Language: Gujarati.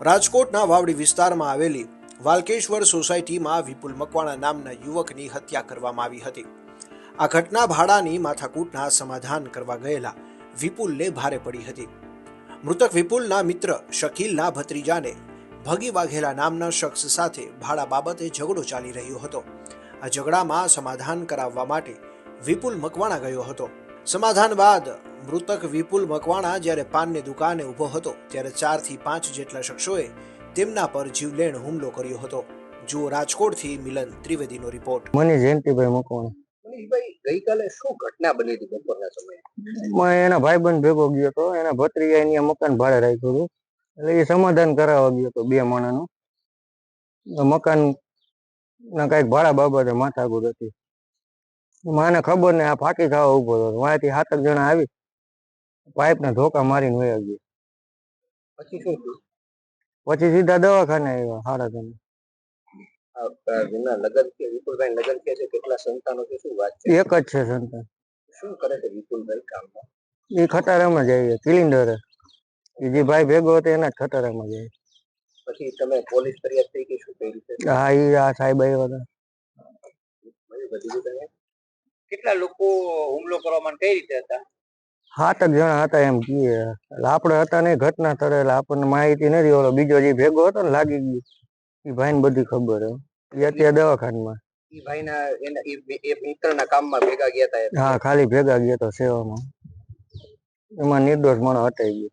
રાજકોટના વાવડી વિસ્તારમાં આવેલી વાલકેશ્વર સોસાયટીમાં વિપુલ મકવાણા નામના યુવકની હત્યા કરવામાં આવી હતી. આ ઘટના ભાડાની માથાકૂટના સમાધાન કરવા ગયેલા વિપુલને ભારે પડી હતી. મૃતક વિપુલના મિત્ર શકીલના ભત્રીજાને ભગી વાઘેલા નામના શખ્સ સાથે ભાડા બાબતે ઝઘડો ચાલી રહ્યો હતો. આ ઝઘડામાં સમાધાન કરાવવા માટે વિપુલ મકવાણા ગયો હતો. સમાધાન બાદ મૃતક વિપુલ મકવાણા જ્યારે પાનની દુકાને ઊભો હતો ત્યારે ચારથી પાંચ જેટલા શખ્સોએ તેમના પર જીવલેણ હુમલો કર્યો હતો. જુઓ રાજકોટથી મિલન ત્રિવેદીનો રિપોર્ટ. મને જયંતિભાઈ મકવાણા. મનીષભાઈ ગઈકાલે શું ઘટના બની હતી બપોરના સમયે? મેં એના ભાઈબંધ ભેગો ગયો હતો એના ભત્રીજા એની મકાન ભાડે રાખ્યું હતું. એટલે એ સમાધાન કરાવવા ગયો હતો બે માણાનું. મકાન ના કંઈક ભાડા બાબતે માથાકૂટ હતી. મને ખબર ને આ ફાંકી ખાવા ઊભો હતો વાંથી સાત જણા આવી પાઇપ ને ધોકા મારીને વયા ગયા. પછી શું પછી સીધા દવાખાને આવ્યા સાડા જેમના લગ્ન છે વિપુલભાઈ લગ્ન છે છે કેટલા સંતાનો છે શું વાત છે? એક જ છે સંતાન. શું કરે છે વિપુલભાઈ કામમાં? એ ખટારામાં જાય કિલિન્ડર એ જે ભાઈ ભેગો હતો એના ખટારામાં જાય પછી તમે પોલીસ ફરિયાદ થઈ ગઈ શું કર્યું છે? હા એ આ સાહેબ આવ્યા હતા. કેટલા લોકો હુમલો કરવા માટે કઈ રીતે હતા? સાતક જણા હતા એમ કીએ. આપણે હતા નહીં ઘટના સ્થળે એટલે આપણને માહિતી નથી. ઓલો બીજો જે ભેગો હતો ને લાગી ગયો. એ ભાઈને બધી ખબર એ અત્યારે દવાખાનામાં. ઈ ભાઈના એના એ મિત્રના કામમાં ભેગા ગયા હતા હા ખાલી ભેગા ગયા તો સેવામાં. એમાં નિર્દોષ માણસ હટાઈ ગયો.